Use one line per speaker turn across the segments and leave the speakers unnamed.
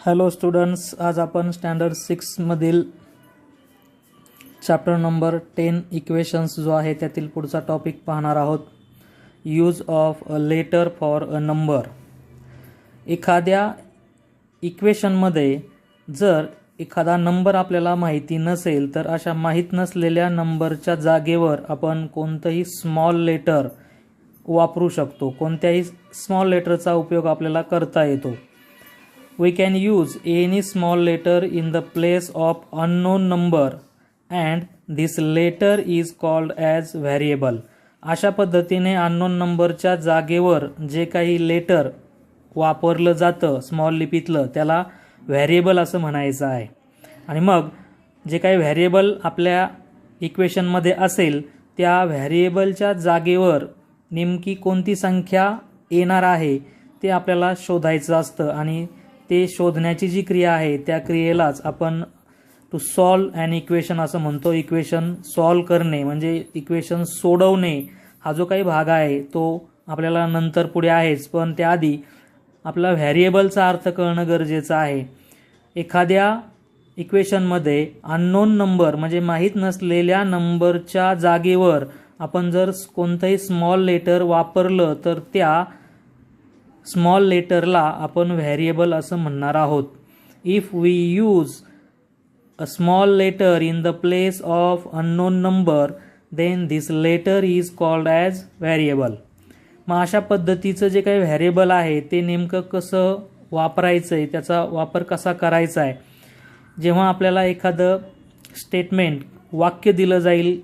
Hello students आज आपण standard सिक्समधील चॅप्टर नंबर टेन इक्वेशन्स जो आहे त्यातील पुढचा टॉपिक पाहणार आहोत. Use of a letter for a number एखाद्या इक्वेशनमध्ये जर एखादा नंबर आपल्याला माहिती नसेल तर अशा माहीत नसलेल्या नंबरच्या जागेवर आपण कोणतंही स्मॉल लेटर वापरू शकतो. कोणत्याही स्मॉल लेटरचा उपयोग आपल्याला करता येतो. We can use any small letter in the place of unknown number and this letter is called as variable. अशा पद्धतीने अननोन नंबरच्या जागेवर जे काही लेटर वापरलं जातं स्मॉल लिपीतलं त्याला व्हॅरिएबल असं म्हणायचं आहे. आणि मग जे काही व्हॅरिएबल आपल्या इक्वेशनमध्ये असेल त्या व्हॅरिएबलच्या जागेवर नेमकी कोणती संख्या येणार आहे ते आपल्याला शोधायचं असतं आणि ते शोधण्याची जी क्रिया आहे त्या क्रियेलाच आपण टू सॉल्व अँड इक्वेशन असं म्हणतो. इक्वेशन सॉल्व करणे म्हणजे इक्वेशन सोडवणे हा जो काही भाग आहे तो आपल्याला नंतर पुढे आहेच. पण त्याआधी आपला व्हॅरिएबलचा अर्थ कळणं गरजेचं आहे. एखाद्या इक्वेशनमध्ये अननोन नंबर म्हणजे माहीत नसलेल्या नंबरच्या जागेवर आपण जर कोणतंही स्मॉल लेटर वापरलं तर त्या स्मॉल लेटरला आपण व्हॅरिएबल असं म्हणणार आहोत. If we use a small letter in the place of unknown number then this letter is called as variable मग अशा पद्धतीचं जे काही व्हॅरिएबल आहे ते नेमकं कसं वापरायचं आहे त्याचा वापर कसा करायचा आहे जेव्हा आपल्याला एखादं स्टेटमेंट वाक्य दिलं जाईल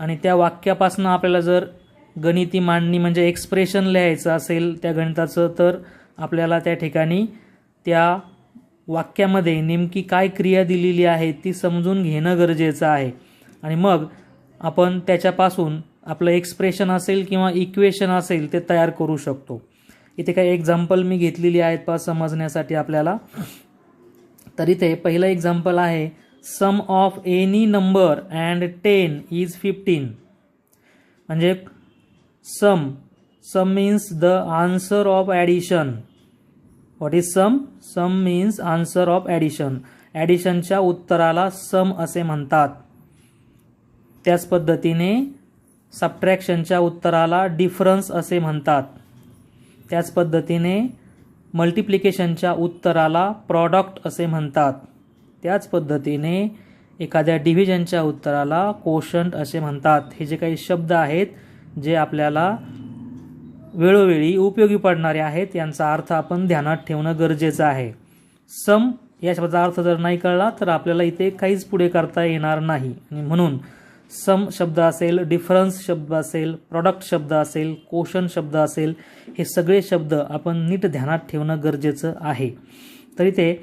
आणि त्या वाक्यापासून आपल्याला जर गणिती मांडणी म्हणजे एक्सप्रेशन लिहायचं असेल त्या गणिताचं तर आपल्याला त्या ठिकाणी त्या वाक्यामध्ये नेमकी काय क्रिया दिलेली आहे ती समजून घेणं गरजेचं आहे. आणि मग आपण त्याच्यापासून आपलं एक्सप्रेशन असेल किंवा इक्वेशन असेल ते तयार करू शकतो. इथे काही एक्झाम्पल मी घेतलेली आहेत पा समजण्यासाठी आपल्याला. तर इथे पहिलं एक्झाम्पल आहे sum of any number and ten is fifteen म्हणजे sum. Sum means the answer of addition what is sum sum means answer of addition ॲडिशनच्या उत्तराला सम असे म्हणतात. त्याच पद्धतीने सबट्रॅक्शनच्या उत्तराला डिफरन्स असे म्हणतात. त्याच पद्धतीने मल्टिप्लिकेशनच्या उत्तराला प्रॉडक्ट असे म्हणतात. त्याच पद्धतीने एखाद्या डिव्हिजनच्या उत्तराला कोशंट असे म्हणतात. हे जे काही शब्द आहेत जे आपल्याला वेळोवेळी उपयोगी पडणारे आहेत यांचा अर्थ आपण ध्यानात ठेवणं गरजेचं आहे. सम या शब्दाचा अर्थ जर नाही कळला तर आपल्याला इथे काहीच पुढे करता येणार नाही. आणि म्हणून सम शब्द असेल डिफरन्स शब्द असेल प्रॉडक्ट शब्द असेल कोशन शब्द असेल हे सगळे शब्द आपण नीट ध्यानात ठेवणं गरजेचं आहे. तर इथे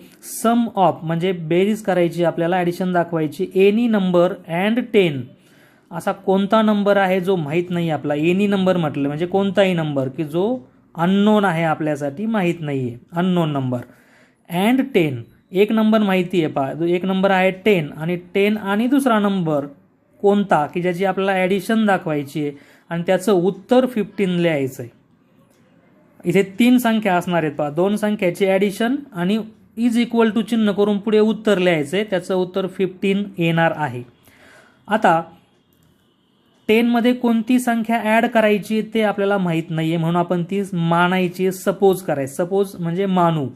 सम ऑफ म्हणजे बेरीज करायची आपल्याला ॲडिशन दाखवायची एनी नंबर अँड टेन असा कोणता नंबर आहे जो माहीत नाही आपला? एनी नंबर म्हटलं म्हणजे कोणताही नंबर की जो अननोन आहे आपल्यासाठी माहीत नाही आहे अननोन नंबर अँड टेन एक नंबर माहिती आहे पा. एक नंबर आहे टेन आणि टेन आणि दुसरा नंबर कोणता की ज्याची आपल्याला ॲडिशन दाखवायची आहे आणि त्याचं उत्तर फिफ्टीन लिहायचं आहे इथे तीन संख्या असणार आहेत पहा दोन संख्याची ॲडिशन आणि इज इक्वल टू चिन्ह करून पुढे उत्तर लिहायचं आहे त्याचं उत्तर फिफ्टीन येणार आहे. आता टेनमध्ये कोणती संख्या ॲड करायची ते आपल्याला माहीत नाही आहे म्हणून आपण ती मानायची सपोज करायची. सपोज म्हणजे मानू.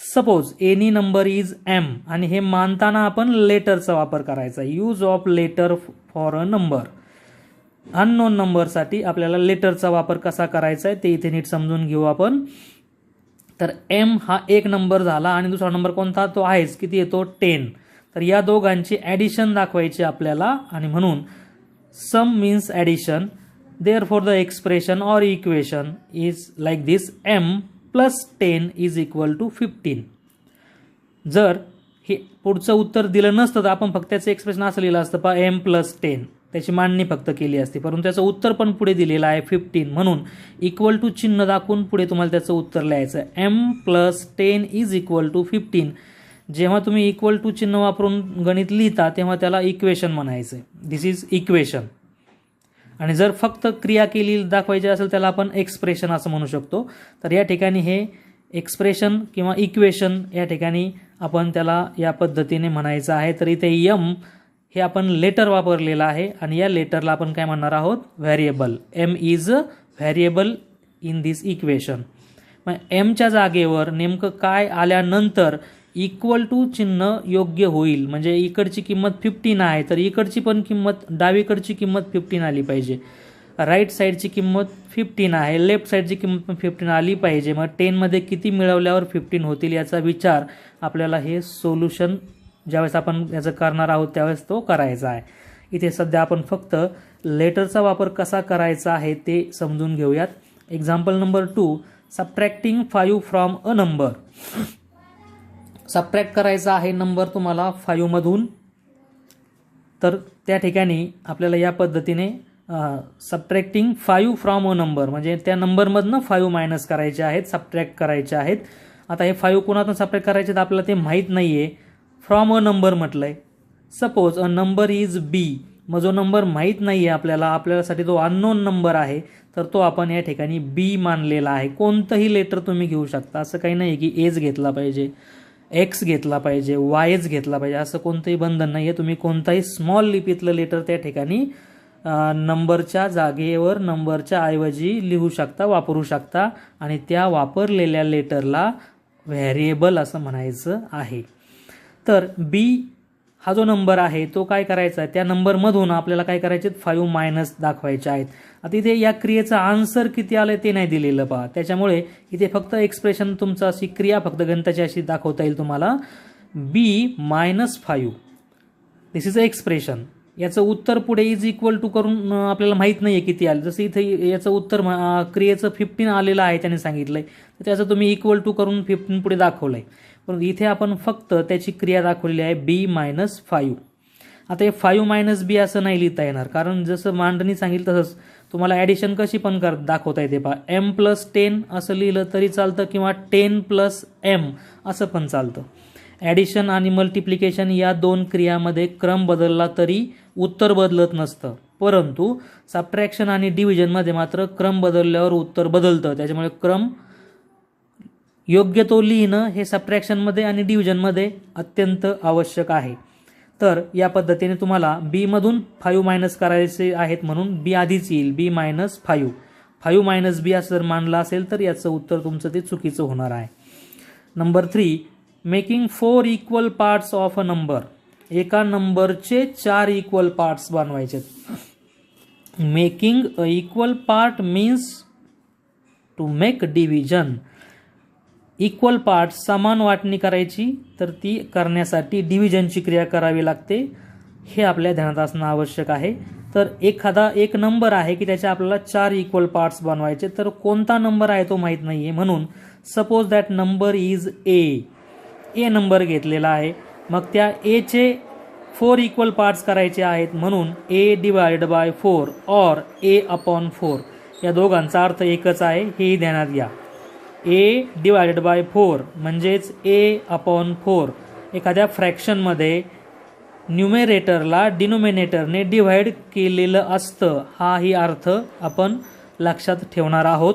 Suppose any number is m आणि हे मानताना आपण लेटरचा वापर करायचा. Use of letter for a number unknown नंबरसाठी आपल्याला लेटरचा वापर कसा करायचा आहे ते इथे नीट समजून घेऊ आपण. तर एम हा एक नंबर झाला आणि दुसरा नंबर कोणता? तो आहेच. किती येतो? टेन तर या दोघांची ॲडिशन दाखवायची आपल्याला. आणि म्हणून sum means addition therefore the expression or equation is like m m plus ten is equal to fifteen जर हे पुढचं उत्तर दिलं नसतं तर आपण फक्त त्याचं एक्सप्रेशन असं लिहिलं असतं पा एम प्लस टेन त्याची मांडणी फक्त केली असती. परंतु त्याचं उत्तर पण पुढे दिलेलं आहे फिफ्टीन म्हणून इक्वल टू चिन्ह दाखवून पुढे तुम्हाला त्याचं उत्तर लिहायचं m plus ten is equal to fifteen जेव्हा तुम्ही इक्वल टू चिन्ह वापरून गणित लिहिता तेव्हा त्याला इक्वेशन म्हणायचं दिस इज इक्वेशन आणि जर फक्त क्रिया केली दाखवायची असेल त्याला आपण एक्सप्रेशन असं म्हणू शकतो. तर या ठिकाणी हे एक्सप्रेशन किंवा इक्वेशन या ठिकाणी आपण त्याला या पद्धतीने म्हणायचं आहे. तर इथे यम हे आपण लेटर वापरलेलं आहे आणि या लेटरला आपण काय म्हणणार आहोत? Variable m is variable in this equation मग एमच्या जागेवर नेमकं काय आल्यानंतर इक्वल टू चिन्ह योग्य होईल. म्हणजे इकडची किंमत फिफ्टीन आहे तर इकडची पण किंमत डावीकडची किंमत फिफ्टीन आली पाहिजे. राईट साईडची किंमत फिफ्टीन आहे लेफ्ट साईडची किंमत पण फिफ्टीन आली पाहिजे. मग टेनमध्ये किती मिळवल्यावर फिफ्टीन होतील याचा विचार आपल्याला हे सोल्युशन ज्यावेळेस आपण याचं करणार आहोत त्यावेळेस तो करायचा आहे. इथे सध्या आपण फक्त लेटरचा वापर कसा करायचा आहे ते समजून घेऊयात. Example number two subtracting five from a number subtract करायचा आहे नंबर तुम्हाला फाईव्हमधून तर त्या ठिकाणी आपल्याला या पद्धतीने subtracting five from a number म्हणजे त्या नंबरमधनं फाईव्ह मायनस करायचे आहेत सबट्रॅक्ट करायचे आहेत. आता हे फाईव्ह कोणातून सबट्रॅक्ट करायचे तर आपल्याला ते माहीत नाही आहे फ्रॉम अ नंबर म्हटलं आहे suppose a number is b मग जो नंबर माहीत नाही आहे आपल्याला आपल्यासाठी तो अननोन नंबर आहे. तर तो आपण या ठिकाणी बी मानलेला आहे. कोणतंही लेटर तुम्ही घेऊ शकता. असं काही नाही की एज घेतला पाहिजे. एक्स घेतला पाहिजे वायच घेतला पाहिजे असं कोणतंही बंधन नाही आहे तुम्ही कोणताही स्मॉल लिपीतलं लेटर त्या ठिकाणी नंबरच्या जागेवर नंबरच्या ऐवजी लिहू शकता वापरू शकता आणि त्या वापरलेल्या लेटरला व्हॅरिएबल असं म्हणायचं आहे. तर बी हा जो नंबर आहे तो काय करायचा आहे? त्या नंबरमधून आपल्याला काय करायचे फाईव्ह मायनस दाखवायचे आहेत. आता इथे या क्रियेचं आन्सर किती आलं ते नाही दिलेलं पहा. त्याच्यामुळे इथे फक्त एक्सप्रेशन तुमचं अशी क्रिया फक्त गणिताची अशी दाखवता येईल तुम्हाला. B minus five this is a expression याचं उत्तर पुढे इज इक्वल टू करून आपल्याला माहीत नाही आहे किती आलं. जसं इथे याचं उत्तर क्रियेचं फिफ्टीन आलेलं आहे त्याने सांगितलं आहे तर त्याचं तुम्ही इक्वल टू करून फिफ्टीन पुढे दाखवलं आहे परंतु इथे आपण फक्त त्याची क्रिया दाखवलेली आहे बी मायनस फायू आता हे फायू मायनस बी असं नाही लिहिता येणार. कारण जसं मांडणी सांगितलं तसंच तुम्हाला ॲडिशन कशी पण कर दाखवता येते. पहा एम प्लस टेन असं लिहिलं तरी चालतं किंवा टेन प्लस एम असं पण चालतं. ॲडिशन आणि मल्टिप्लिकेशन या दोन क्रियामध्ये क्रम बदलला तरी उत्तर बदलत नसतं. परंतु सबट्रॅक्शन आणि डिव्हिजनमध्ये मात्र क्रम बदलल्यावर उत्तर बदलतं. त्याच्यामुळे क्रम योग्य तो लिहिणं हे सबट्रॅक्शनमध्ये आणि डिव्हिजनमध्ये अत्यंत आवश्यक आहे. तर या पद्धतीने तुम्हाला बीमधून फाईव्ह मायनस करायचे आहेत म्हणून बी आधीच येईल. B minus five five minus b असं जर मानलं असेल तर याचं उत्तर तुमचं ते चुकीचं होणार आहे. Number three making four equal parts of a number एका नंबरचे चार इक्वल पार्ट्स बनवायचे. Making a equal part means to make division equal part समान वाटणी करायची तर ती करण्यासाठी डिव्हिजनची क्रिया करावी लागते. हे आपल्या ध्यानात असणं आवश्यक आहे. तर एखादा एक नंबर आहे की त्याचे आपल्याला चार इक्वल पार्ट्स बनवायचे तर कोणता नंबर आहे तो माहीत नाही आहे म्हणून suppose that number is a a number घेतलेला आहे. मग त्या एचे फोर इक्वल पार्ट्स करायचे आहेत. म्हणून a divide by four or a upon four या दोघांचा अर्थ एकच आहे. हेही ध्यानात घ्या. ए डिवायडेड बाय फोर म्हणजेच ए अपॉन फोर एखाद्या फ्रॅक्शनमध्ये न्युमेरेटरला डिनोमिनेटरने डिव्हाइड केलेलं असतं. हाही अर्थ आपण लक्षात ठेवणार आहोत.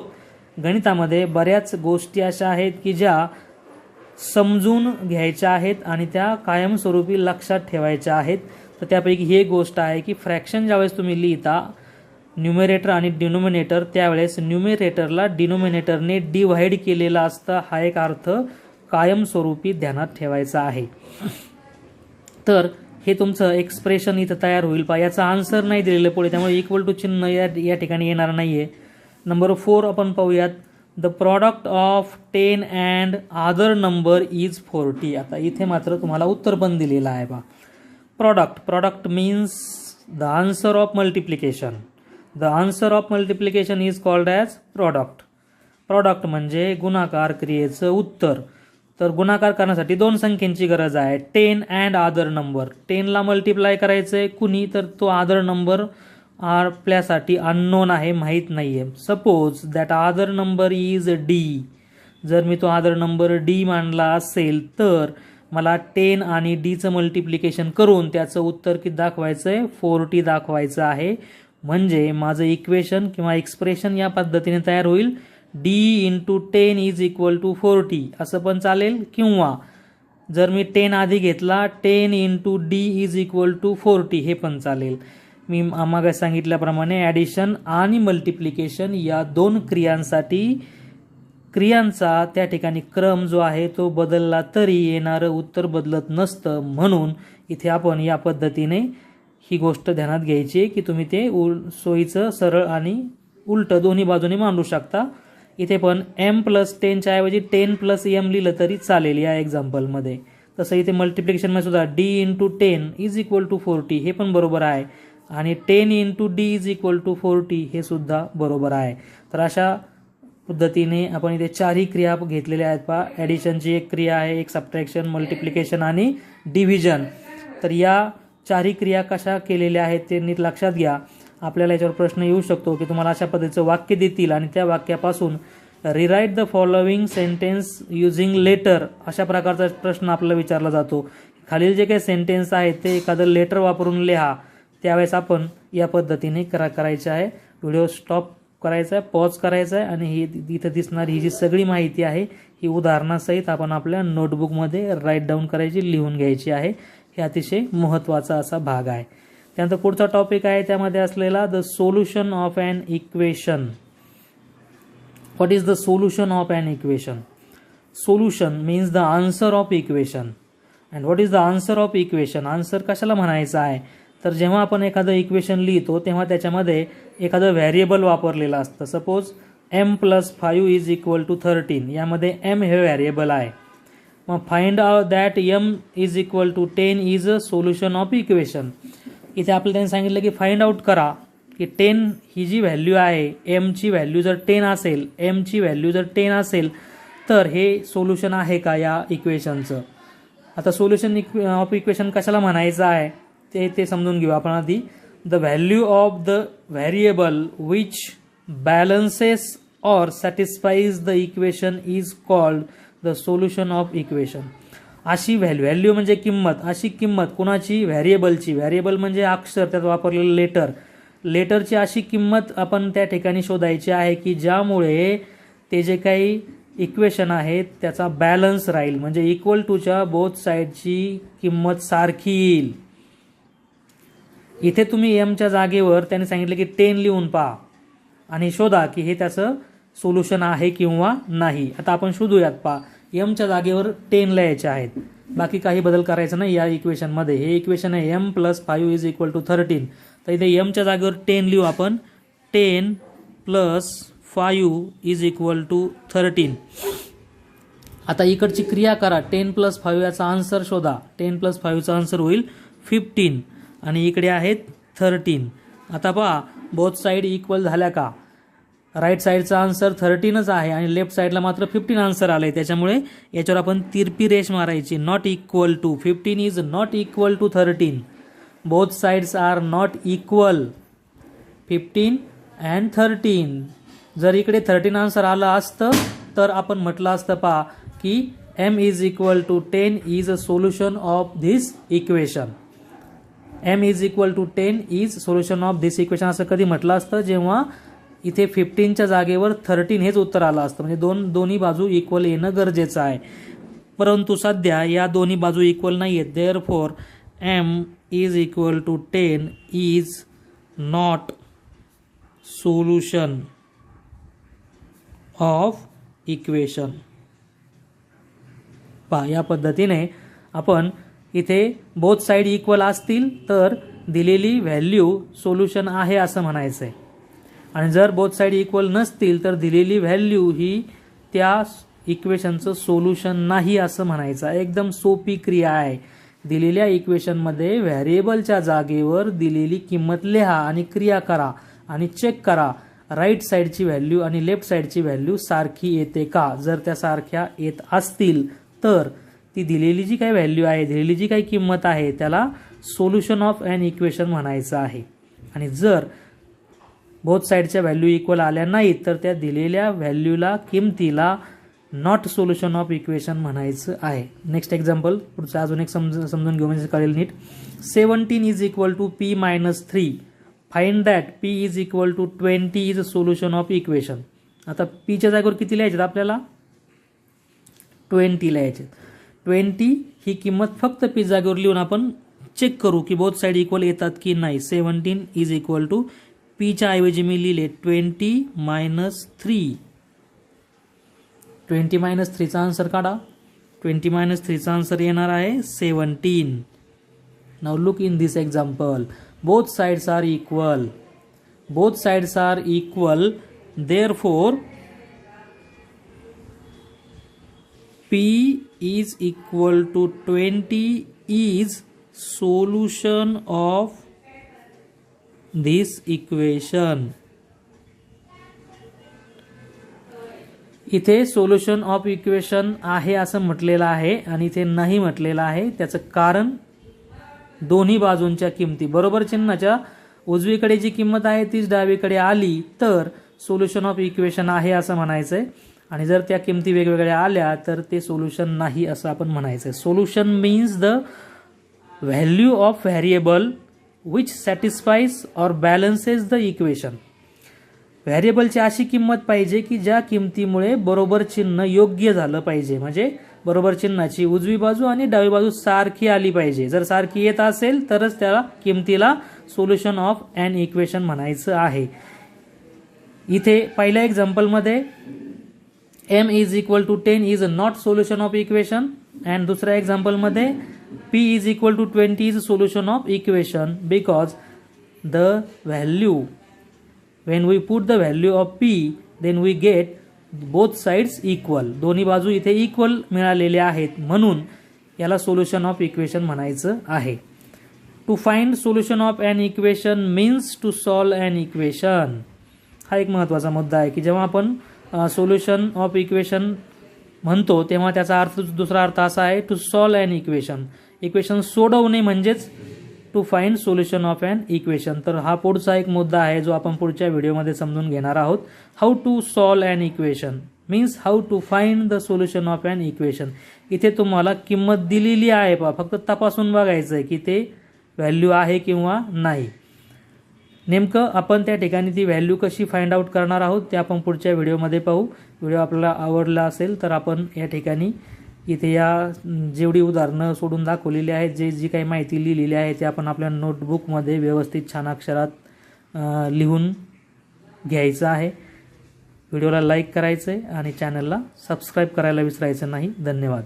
गणितामध्ये बऱ्याच गोष्टी अशा आहेत की ज्या समजून घ्यायच्या आहेत आणि त्या कायमस्वरूपी लक्षात ठेवायच्या आहेत. तर त्यापैकी ही एक गोष्ट आहे की फ्रॅक्शन ज्यावेळेस तुम्ही लिहिता न्युमेरेटर आणि डिनोमिनेटर त्यावेळेस न्युमेरेटरला डिनोमिनेटरने डिव्हाइड केलेला असतं हा एक अर्थ कायमस्वरूपी ध्यानात ठेवायचा आहे. तर हे तुमचं एक्सप्रेशन इथं तयार होईल. पा याचा आन्सर नाही दिलेलं पुढे त्यामुळे इक्वल टू चिन्ह या या ठिकाणी येणार नाही आहे नंबर फोर आपण पाहूयात. The product of ten and other number is forty आता इथे मात्र तुम्हाला उत्तर पण दिलेलं आहे बा product product means the answer of multiplication the answer of multiplication is called as product product म्हणजे गुणाकार क्रियेचं उत्तर. तर गुणाकार करण्यासाठी दोन संख्येची गरज आहे. टेन अँड आदर नंबर टेनला मल्टिप्लाय करायचं आहे कुणी? तर तो आदर नंबर आपल्यासाठी अननोन आहे माहीत नाही आहे suppose that other number is D जर मी तो आदर नंबर डी मांडला असेल तर मला टेन आणि डीचं मल्टिप्लिकेशन करून त्याचं उत्तर किती दाखवायचं आहे फोर्टी दाखवायचं आहे. म्हणजे माझं इक्वेशन किंवा एक्सप्रेशन या पद्धतीने तयार होईल. D into ten is equal to forty असं पण चालेल किंवा जर मी टेन आधी घेतला ten into D is equal to forty हे पण चालेल. मी मागे सांगितल्याप्रमाणे ॲडिशन आणि मल्टिप्लिकेशन या दोन क्रियांसाठी क्रियांचा त्या ठिकाणी क्रम जो आहे तो बदलला तरी येणारं उत्तर बदलत नसतं म्हणून इथे आपण या पद्धतीने ही गोष्ट ध्यानात घ्यायची की तुम्ही ते उल सोयीचं सरळ आणि उलटं दोन्ही बाजूने मांडू शकता. इथे पण एम प्लस टेनच्या ऐवजी टेन प्लस एम लिहिलं तरी चालेल या एक्झाम्पलमध्ये तसं इथे मल्टिप्लिकेशनमध्ये सुद्धा D into ten is equal to forty हे पण बरोबर आहे. आणि ten into D is equal to forty हे सुद्धा बरोबर आहे. तर अशा पद्धतीने आपण इथे चारही क्रिया घेतलेल्या आहेत पहा. ॲडिशनची एक क्रिया आहे एक सबट्रॅक्शन मल्टिप्लिकेशन आणि डिव्हिजन तर या चारही क्रिया कशा केलेल्या आहेत ते नीट लक्षात घ्या. आपल्याला याच्यावर प्रश्न येऊ शकतो की तुम्हाला अशा पद्धतीचं वाक्य देतील आणि त्या वाक्यापासून rewrite the following sentence using letter अशा प्रकारचा प्रश्न आपल्याला विचारला जातो. खालील जे काही सेंटेन्स आहेत ते एखादं लेटर वापरून लिहा. त्यावेळेस आपण या पद्धतीने करा करायचे आहे. व्हिडिओ स्टॉप करायचा आहे पॉज करायचा आहे आणि ही इथं दिसणारी ही जी सगळी माहिती आहे ही उदाहरणासहित आपण आपल्या नोटबुकमध्ये राईट डाऊन करायची लिहून घ्यायची आहे. हे अतिशय महत्त्वाचा असा भाग आहे. त्यानंतर पुढचा टॉपिक आहे त्यामध्ये असलेला the solution of an equation what is the solution of an equation solution means the answer of equation and what is the answer of equation answer कशाला म्हणायचं आहे? तर जेव्हा आपण एखादं इक्वेशन लिहितो तेव्हा त्याच्यामध्ये एखादं व्हॅरिएबल वापरलेलं असतं. Suppose M plus five is equal to thirteen यामध्ये एम हे व्हॅरिएबल आहे. मग find out that M is equal to ten is a solution of equation इथे आपल्याला त्यांनी सांगितलं की फाइंड आउट करा की टेन ही जी व्हॅल्यू आहे एमची व्हॅल्यू जर टेन असेल एमची व्हॅल्यू जर टेन असेल तर हे सोल्युशन आहे का या इक्वेशनचं आता सोल्युशन इक्वे ऑफ इक्वेशन कशाला म्हणायचं आहे? ते ते समजून घेऊ. आपण आधी the value of the variable which balances or satisfies the equation is called the solution of equation अशी व्हॅल्यू व्हॅल्यू म्हणजे किंमत. अशी किंमत कुणाची? व्हॅरिएबलची व्हॅरिएबल म्हणजे अक्षर त्यात वापरलेलं लेटर लेटरची अशी किंमत आपण त्या ठिकाणी शोधायची आहे की ज्यामुळे ते जे काही इक्वेशन आहे त्याचा बॅलन्स राहील. म्हणजे इक्वल टूच्या बोथ साईडची किंमत सारखी येईल. इथे तुम्ही एमच्या जागेवर त्याने सांगितलं की टेन लिहून पहा. आणि शोधा की हे त्याचं सोल्युशन आहे किंवा नाही? आता आपण शोधूयात पहा. एमच्या जागेवर टेन यायचे आहेत. बाकी काही बदल करायचा नाही या इक्वेशनमध्ये हे इक्वेशन आहे M plus five is equal to thirteen तर इथे एमच्या जागेवर टेन लिहू आपण. Ten plus five is equal to thirteen आता इकडची क्रिया करा. टेन प्लस फाईव्ह याचा आन्सर शोधा. टेन प्लस फाईव्हचा आन्सर होईल फिफ्टीन आणि इकडे आहेत थर्टीन आता पहा बोथ साईड इक्वल झाल्या का? राईट साईडचा आन्सर थर्टीनच आहे आणि लेफ्ट साईडला मात्र फिफ्टीन आन्सर आलं आहे त्याच्यामुळे याच्यावर आपण तिरपी रेष मारायची. Not equal to fifteen is not equal to thirteen both sides are not equal fifteen and thirteen जर इकडे थर्टीन आन्सर आलं असतं तर आपण म्हटलं असतं पहा की M is equal to ten is a solution of this equation M is equal to ten is solution of this equation असं कधी म्हटलं असतं जेव्हा इथे फिफ्टीनच्या जागेवर थर्टीन हेच उत्तर आलं असतं. म्हणजे दोन दोन्ही बाजू इक्वल येणं गरजेचं आहे. परंतु सध्या या दोन्ही बाजू इक्वल नाही आहेत therefore M is equal to ten is not solution of equation पहा या पद्धतीने आपण इथे बोथ साईड इक्वल असतील तर दिलेली व्हॅल्यू सोल्युशन आहे असं म्हणायचं आहे आणि जर बोथ साईड इक्वल नसतील तर दिलेली व्हॅल्यू ही त्या इक्वेशनचं सोल्युशन नाही असं म्हणायचं. एकदम सोपी क्रिया आहे. दिलेल्या इक्वेशनमध्ये व्हॅरिएबलच्या जागेवर दिलेली किंमत लिहा आणि क्रिया करा आणि चेक करा. राईट साईडची व्हॅल्यू आणि लेफ्ट साईडची व्हॅल्यू सारखी येते का? जर त्या सारख्या येत असतील तर ती दिलेली जी काही व्हॅल्यू आहे दिलेली जी काही किंमत आहे त्याला सोल्युशन ऑफ अन इक्वेशन म्हणायचं आहे. आणि जर बोथ साईडच्या व्हॅल्यू इक्वल आल्या नाहीत तर त्या दिलेल्या व्हॅल्यूला किमतीला नॉट सोल्युशन ऑफ इक्वेशन म्हणायचं आहे. नेक्स्ट एक्झाम्पल पुढचं अजून एक समज समजून घेऊ म्हणजे कळेल नीट. Seventeen is equal to P minus three find that P is equal to twenty is a solution of equation आता पीच्या जागेवर किती लिहायचे आपल्याला? ट्वेंटी लिहायचे ट्वेंटी ही किंमत फक्त पी जागेवर लिहून आपण चेक करू की बोथ साईड इक्वल येतात की नाही. सेवन्टीन इज इक्वल टू पीच्या ऐवजी मी लिहिले twenty minus three. Twenty minus थ्रीचा answer काढा. ट्वेंटी मायनस थ्रीचा आन्सर येणार आहे seventeen. Now look in this example both sides are equal both sides are equal therefore P is equal to twenty is solution of this equation इथे solution of equation आहे असं म्हटलेलं आहे आणि इथे नाही म्हटलेलं आहे. त्याचं कारण दोन्ही बाजूंच्या किमती. बरोबर चिन्हाच्या? उजवीकडे जी किंमत आहे तीच डावीकडे आली तर सोल्युशन ऑफ इक्वेशन आहे असं म्हणायचंय. आणि जर त्या किमती वेगवेगळ्या आल्या तर ते सोल्युशन नाही असं आपण म्हणायचं solution means the value of variable which satisfies or balances the equation व्हॅरिएबलची अशी किंमत पाहिजे की ज्या किमतीमुळे बरोबर चिन्ह योग्य झालं पाहिजे. म्हणजे बरोबर चिन्हाची उजवी बाजू आणि डावी बाजू सारखी आली पाहिजे. जर सारखी येत असेल तरच त्याला किमतीला सोल्युशन ऑफ अँड इक्वेशन म्हणायचं आहे. इथे पहिल्या एक्झाम्पलमध्ये M is equal to ten is not solution of equation and दुसऱ्या एक्झाम्पलमध्ये P is equal to twenty is solution of equation because the value when we put the value of P then we get both sides equal दोन्ही बाजू इथे equal मिळालेल्या आहेत म्हणून याला solution of equation म्हणायचं आहे. To find solution of an equation means to solve an equation हा एक महत्त्वाचा मुद्दा आहे की जेव्हा आपण सोल्युशन ऑफ इक्वेशन म्हणतो तेव्हा त्याचा अर्थ दुसरा अर्थ असा आहे to solve an equation equation सोडवणे म्हणजेच to find solution of an equation तर हा पुढचा एक मुद्दा आहे जो आपण पुढच्या व्हिडिओमध्ये समजून घेणार आहोत. How to solve an equation means how to find the solution of an equation इथे तुम्हाला किंमत दिलेली आहे पा फक्त तपासून बघायचं आहे की ते व्हॅल्यू आहे किंवा नाही. नेमकं आपण त्या ठिकाणी ती व्हॅल्यू कशी फाइंड आउट करणार आहोत ते आपण पुढच्या व्हिडिओमध्ये पाहू. व्हिडिओ आपल्याला आवडला असेल तर आपण या ठिकाणी इथे या जेवढी उदाहरणं सोडून दाखवलेली आहेत जे जी काही माहिती लिहिलेली आहे ते आपण आपल्या नोटबुकमध्ये व्यवस्थित छान अक्षरात लिहून घ्यायचं आहे. व्हिडिओला लाईक करायचं आहे आणि चॅनलला सबस्क्राईब करायला विसरायचं नाही. धन्यवाद.